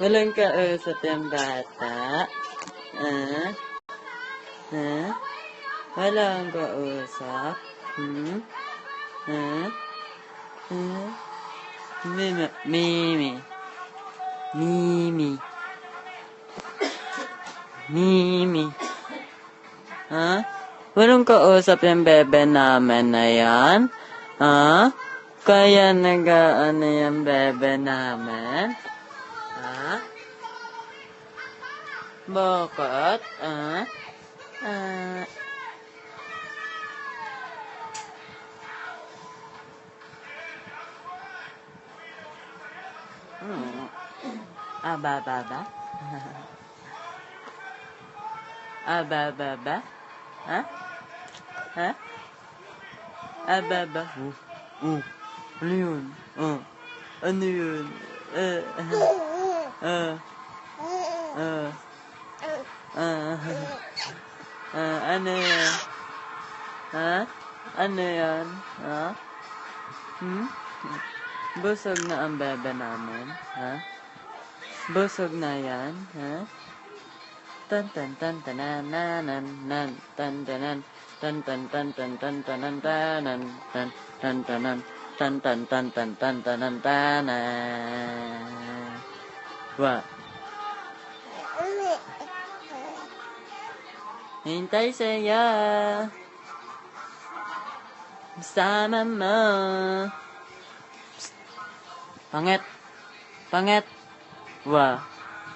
Walang kausap yung bata. Ah? Ha? Walang kausap. Hmm? Ha? Ha? Mimi. Mimi. Mimi. Mimi. Ha? Walang kausap yung bebe namin na yan? Ha? Kaya nag-ano yung bebe namin? Ha? Bakit? Ah? Ah? Hmm. Ah, ba, ba, ba? ah, ba, ba, ba? Ha? Ha? Ah, ba, ba? Oh, oh. Ano yun? Oh. Ano yun? Eh, ah. Ah. Ah. Ah, ano yan? Ha? Ano yan? Ha? Hmm? Busog na ang bebe namin? Ha? Busog na yan? Ha? Tan tan tan tanan nanan nan tan tanan tan tan tan tan tan tanan tanan tan tan tanan tan tan tan tan tan tanan tanan Wa. Hintay saya. Sama mo. Psst. Pangit. Pangit. Wah.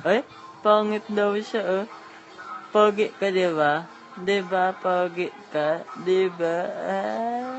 Eh, pangit daw siya, oh. Pogi ka, di ba? Di ba, pogi ka? Di ba? Ah.